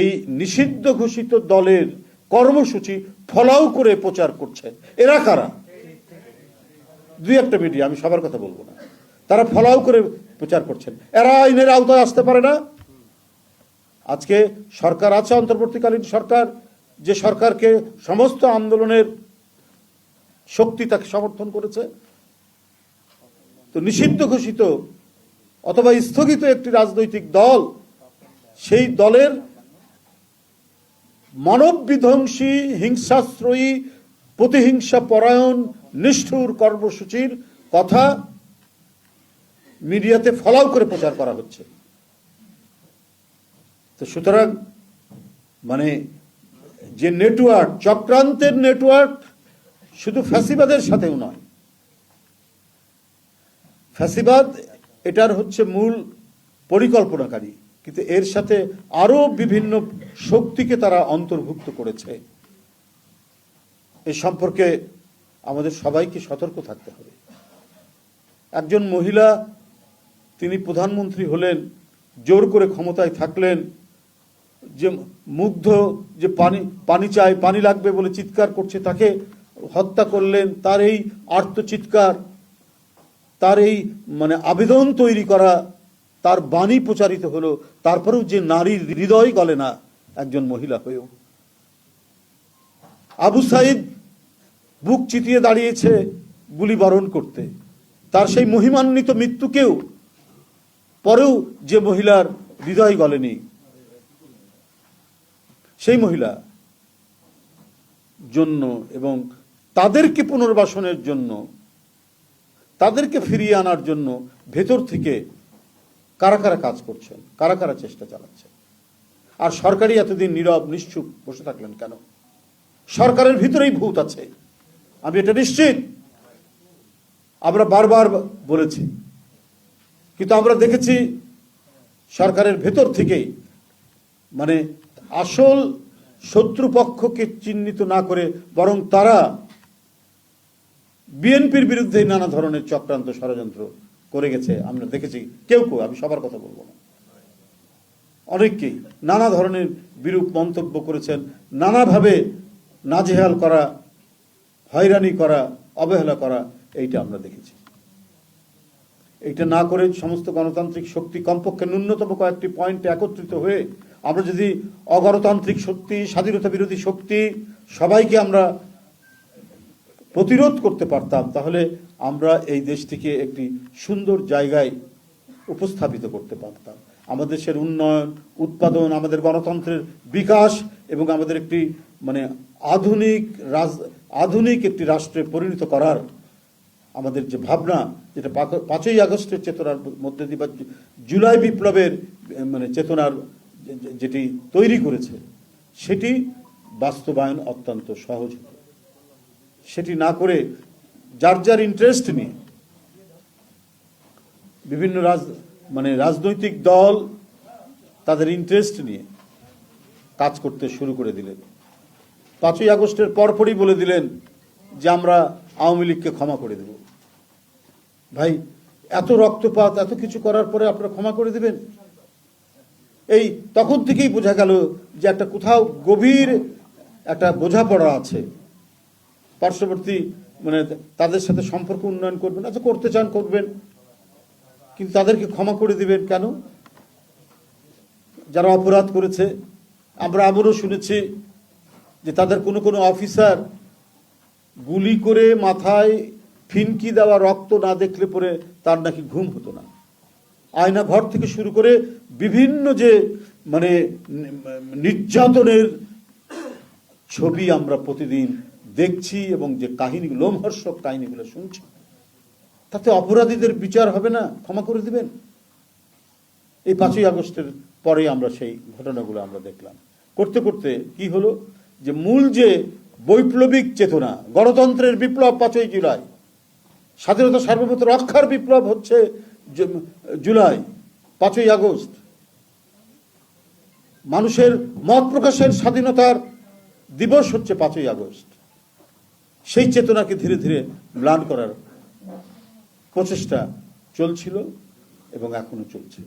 এই নিষিদ্ধ ঘোষিত দলের কর্মসূচি ফলাও করে প্রচার করছে এরা কারা? দুই একটা মিডিয়া, আমি সবার কথা বলব না। তারা ফলাও করে প্রচার করছেন। এরা আইনের আওতায় আসতে পারে না। আজকে সরকার আছে, অন্তর্বর্তীকালীন সরকার। যে সরকারকে সমস্ত আন্দোলনের শক্তি তাকে সমর্থন করেছে। তো নিষিদ্ধ ঘোষিত অথবা স্থগিত একটি রাজনৈতিক দল, সেই দলের মানব বিধ্বংসী হিংসাশ্রয়ী প্রতিহিংসা পরায়ণ নিষ্ঠুর কর্মসূচির কথা মিডিয়াতে ফলাও করে প্রচার করা হচ্ছে। তো সুতরাং মানে যে নেটওয়ার্ক, চক্রান্তের নেটওয়ার্ক শুধু ফ্যাসিবাদের সাথেও নয়। ফ্যাসিবাদ এটার হচ্ছে মূল পরিকল্পনাকারী। কিন্তু এর সাথে আরও বিভিন্ন শক্তিকে তারা অন্তর্ভুক্ত করেছে। এ সম্পর্কে আমাদের সবাইকে সতর্ক থাকতে হবে। একজন মহিলা, তিনি প্রধানমন্ত্রী হলেন, জোর করে ক্ষমতায় থাকলেন, যে মুগ্ধ, যে পানি পানি চাই পানি লাগবে বলে চিৎকার করছে, তাকে হত্যা করলেন, তার এই আর্তচিৎকার, তার এই মানে আবেদন তৈরি করা তার বাণী প্রচারিত হলো, তারপরেও যে নারীর হৃদয় গলে না একজন মহিলা হয়েও। আবু সাইদ বুক চিতিয়ে দাঁড়িয়েছে গুলি বরণ করতে। তার সেই মহিমান্বিত মৃত্যুকেও পরেও যে মহিলার হৃদয় গলেনি, সেই মহিলা জন্য এবং তাদেরকে পুনর্বাসনের জন্য, তাদেরকে ফিরিয়ে আনার জন্য ভেতর থেকে কারা কারা কাজ করছেন? কারা কারা চেষ্টা চালাচ্ছেন? আর সরকারই এতদিন নীরব, নিশ্চুপ বসে থাকলেন কেন? সরকারের ভিতরেই ভূত আছে। আমি এটা নিশ্চিত। আমরা বারবার বলেছি। কিন্তু আমরা দেখেছি সরকারের ভেতর থেকেই মানে আসল শত্রুপক্ষকে চিহ্নিত না করে বরং তারা বিএনপির বিরুদ্ধে নানা ধরনের চক্রান্ত ষড়যন্ত্র করে গেছে, আমরা দেখেছি, কেউ কেউ, আমি সবার কথা বলব না। অনেককেই নানা ধরনের বিরূপ মন্তব্য করেছেন, নানাভাবে নাজেহাল করা, হয়রানি করা, অবহেলা করা, এইটা আমরা দেখেছি। এইটা না করে সমস্ত গণতান্ত্রিক শক্তি কমপক্ষে ন্যূনতম কয়েকটি পয়েন্টে একত্রিত হয়ে আমরা যদি অগণতান্ত্রিক শক্তি, স্বাধীনতা বিরোধী শক্তি, সবাইকে আমরা প্রতিরোধ করতে পারতাম, তাহলে আমরা এই দেশটিকে একটি সুন্দর জায়গায় উপস্থাপিত করতে পারতাম। আমাদের দেশের উন্নয়ন, উৎপাদন, আমাদের গণতন্ত্রের বিকাশ এবং আমাদের একটি মানে আধুনিক রাজ, আধুনিক একটি রাষ্ট্রে পরিণত করার আমাদের যে ভাবনা, যেটা পাঁচই আগস্টের চেতনার মধ্যে দিয়ে বা জুলাই বিপ্লবের মানে চেতনার যেটি তৈরি করেছে, সেটি বাস্তবায়ন অত্যন্ত সহজ সেটি না করে যার যার ইন্টারেস্ট নিয়ে বিভিন্ন রাজ মানে রাজনৈতিক দল তাদের ইন্টারেস্ট নিয়ে কাজ করতে শুরু করে দিলেন। পাঁচই আগস্টের পরপরই বলে দিলেন যে আমরা আওয়ামী লীগকে ক্ষমা করে দেব। ভাই, এত রক্তপাত, এত কিছু করার পরে আপনারা ক্ষমা করে দেবেন? এই তখন থেকেই বোঝা গেল যে একটা কোথাও গভীর একটা বোঝাপড়া আছে। পার্শ্ববর্তী মানে তাদের সাথে সম্পর্ক উন্নয়ন করবেন আচ্ছা করতে চান করবেন, কিন্তু তাদেরকে ক্ষমা করে দিবেন কেন? যারা অপরাধ করেছে, আমরা আবারও শুনেছি যে তাদের কোনো কোনো অফিসার গুলি করে মাথায় ফিনকি দেওয়া রক্ত না দেখলে পরে তার নাকি ঘুম হতো না। আয়না ঘর থেকে শুরু করে বিভিন্ন যে মানে নির্যাতনের ছবি আমরা প্রতিদিন দেখছি এবং যে কাহিনী, লোমহর্ষক কাহিনীগুলো শুনছি, তাতে অপরাধীদের বিচার হবে না? ক্ষমা করে দিবেন? এই পাঁচই আগস্টের পরে আমরা সেই ঘটনাগুলো আমরা দেখলাম। করতে করতে কি হলো? যে মূল যে বৈপ্লবিক চেতনা, গণতন্ত্রের বিপ্লব পাঁচই জুলাই, স্বাধীনতা সার্বভৌমত্ব রক্ষার বিপ্লব হচ্ছে জুলাই, পাঁচই আগস্ট। মানুষের মত প্রকাশের স্বাধীনতার দিবস হচ্ছে পাঁচই আগস্ট। সেই চেতনাকে ধীরে ধীরে ম্লান করার প্রচেষ্টা চলছিল এবং এখনও চলছে।